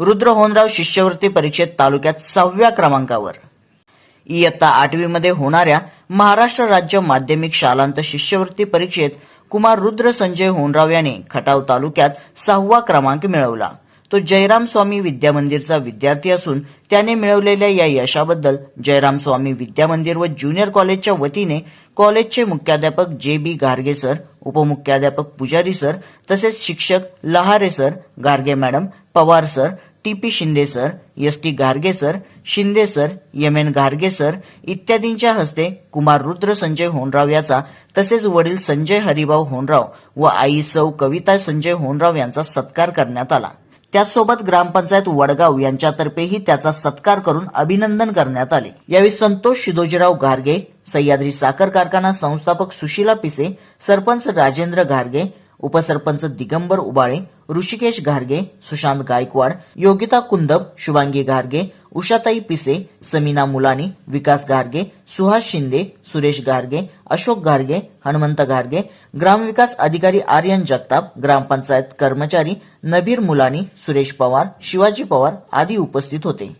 रुद्र होनराव शिष्यवृत्ती परीक्षेत तालुक्यात सहाव्या क्रमांकावर. इयत्ता आठवीमध्ये होणाऱ्या महाराष्ट्र राज्य माध्यमिक शालांत शिष्यवृत्ती परीक्षेत कुमार रुद्र संजय होनराव याने खटाव तालुक्यात सहावा क्रमांक मिळवला. तो जयराम स्वामी विद्यामंदिरचा विद्यार्थी असून त्याने मिळवलेल्या या यशाबद्दल जयराम स्वामी विद्यामंदिर व ज्युनियर कॉलेजच्या वतीने कॉलेजचे मुख्याध्यापक जे बी गार्गे सर उपमुख्याध्यापक पुजारी सर तसेच शिक्षक Lahare sir Garge madam Pawar sir T P Shinde sir S T Garge sir Shinde sir M N Garge sir इत्यादींच्या हस्ते कुमार रुद्र संजय होनराव याचा तसेच वडील संजय हरिभाऊ होनराव व आई सौ कविता संजय होनराव यांचा सत्कार करण्यात आला. त्याचसोबत ग्रामपंचायत वडगाव यांच्यातर्फेही त्याचा सत्कार करून अभिनंदन करण्यात आले. यावेळी संतोष शिदोजीराव गार्गे सह्याद्री साखर कारखाना संस्थापक सुशीला पिसे सरपंच राजेंद्र गार्गे उपसरपंच दिगंबर उबाळे ऋषिकेश घारगे सुशांत गायकवाड योगिता कुंदब शुभांगी घारगे उषाताई पिसे समीना मुलानी विकास गारगे सुहास शिंदे सुरेश गारगे अशोक गारगे हनुमंत गारगे ग्रामविकास अधिकारी आर्यन जगताप ग्रामपंचायत कर्मचारी नबीर मुलानी सुरेश पवार शिवाजी पवार आदी उपस्थित होते.